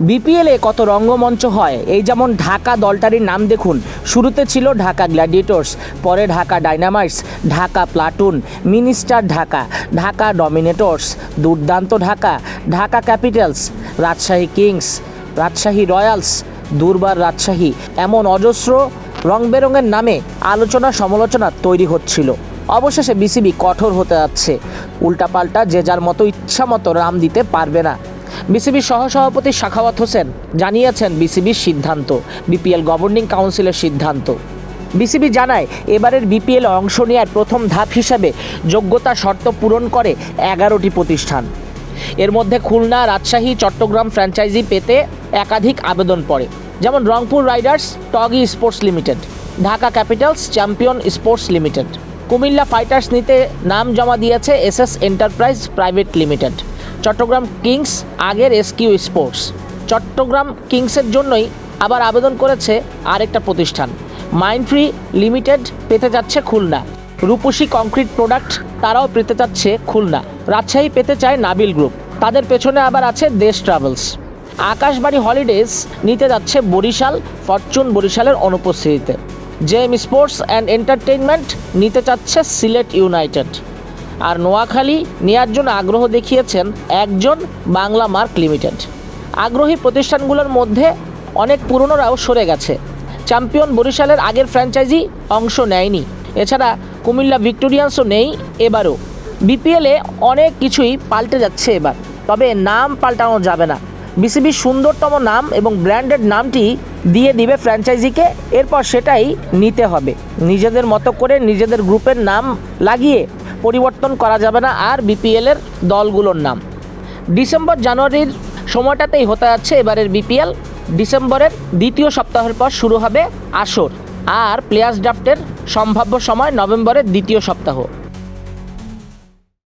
বিপিএলে কত রঙ্গমঞ্চ হয়? এই যেমন ঢাকা দলটারির নাম দেখুন। শুরুতে ছিল ঢাকা গ্ল্যাডিয়েটর্স, পরে Dhaka dynamites, Dhaka platoon, minister Dhaka Dhaka dominators, Durdanto Dhaka Dhaka capitals, Rajshahi kings, Rajshahi royals, Durbar Rajshahi. এমন অজস্র রং বেরঙের নামে আলোচনা সমালোচনা তৈরি হচ্ছিল। অবশেষে বিসিবি কঠোর হতে যাচ্ছে। উল্টাপাল্টা যে যার মতো ইচ্ছা মতো রাম দিতে পারবে না। বিসিবির সহসভাপতি শাখাওয়াত হোসেন জানিয়েছেন বিসিবির সিদ্ধান্ত, বিপিএল গভর্নিং কাউন্সিলের সিদ্ধান্ত। বিসিবি জানায়, এবারের বিপিএল অংশ নেওয়ার প্রথম ধাপ হিসাবে যোগ্যতা শর্ত পূরণ করে এগারোটি প্রতিষ্ঠান। এর মধ্যে খুলনা, রাজশাহী, চট্টগ্রাম ফ্র্যাঞ্চাইজি পেতে একাধিক আবেদন পড়ে, যেমন Rangpur riders, Toggi sports limited, Dhaka capitals champion sports limited. Cumilla fighters নিতে নাম জমা দিয়েছে SS enterprise private limited. Chattogram kings আগের এসকিউ স্পোর্টস। চট্টগ্রাম কিংসের জন্যই আবার আবেদন করেছে আরেকটা প্রতিষ্ঠান। মাইন্ডফ্রি লিমিটেড পেতে যাচ্ছে খুলনা। রূপসী কংক্রিট প্রোডাক্ট তারাও পেতে যাচ্ছে খুলনা। রাজশাহী পেতে চায় নাবিল গ্রুপ। তাদের পেছনে আবার আছে দেশ ট্রাভেলস। আকাশবাড়ি হলিডেজ নিতে যাচ্ছে বরিশাল, ফরচুন বরিশালের অনুপস্থিতিতে। জেএম স্পোর্টস অ্যান্ড এন্টারটেইনমেন্ট নিতে চাচ্ছে সিলেট ইউনাইটেড। আর নোয়াখালী নেয়ার জন্য আগ্রহ দেখিয়েছেন একজন বাংলা মার্ক লিমিটেড। আগ্রহী প্রতিষ্ঠানগুলোর মধ্যে অনেক পুরনোরাও সরে গেছে। চ্যাম্পিয়ন বরিশালের আগের ফ্র্যাঞ্চাইজি অংশ নেয়নি। এছাড়া কুমিল্লা ভিক্টোরিয়ান্সও নেই এবারও। বিপিএলে অনেক কিছুই পাল্টে যাচ্ছে এবার। তবে নাম পাল্টানো যাবে না। বিসিবির সুন্দরতম নাম এবং ব্র্যান্ডেড নামটি দিয়ে দিবে ফ্র্যাঞ্চাইজিকে। এরপর সেটাই নিতে হবে। নিজেদের মতো করে নিজেদের গ্রুপের নাম লাগিয়ে পরিবর্তন করা যাবে না আর বিপিএলের দলগুলোর নাম। ডিসেম্বর জানুয়ারির সময়টাতেই হতে যাচ্ছে এবারের বিপিএল। ডিসেম্বরের দ্বিতীয় সপ্তাহের পর শুরু হবে আসর। আর প্লেয়ার্স ড্রাফটের সম্ভাব্য সময় নভেম্বরের দ্বিতীয় সপ্তাহ।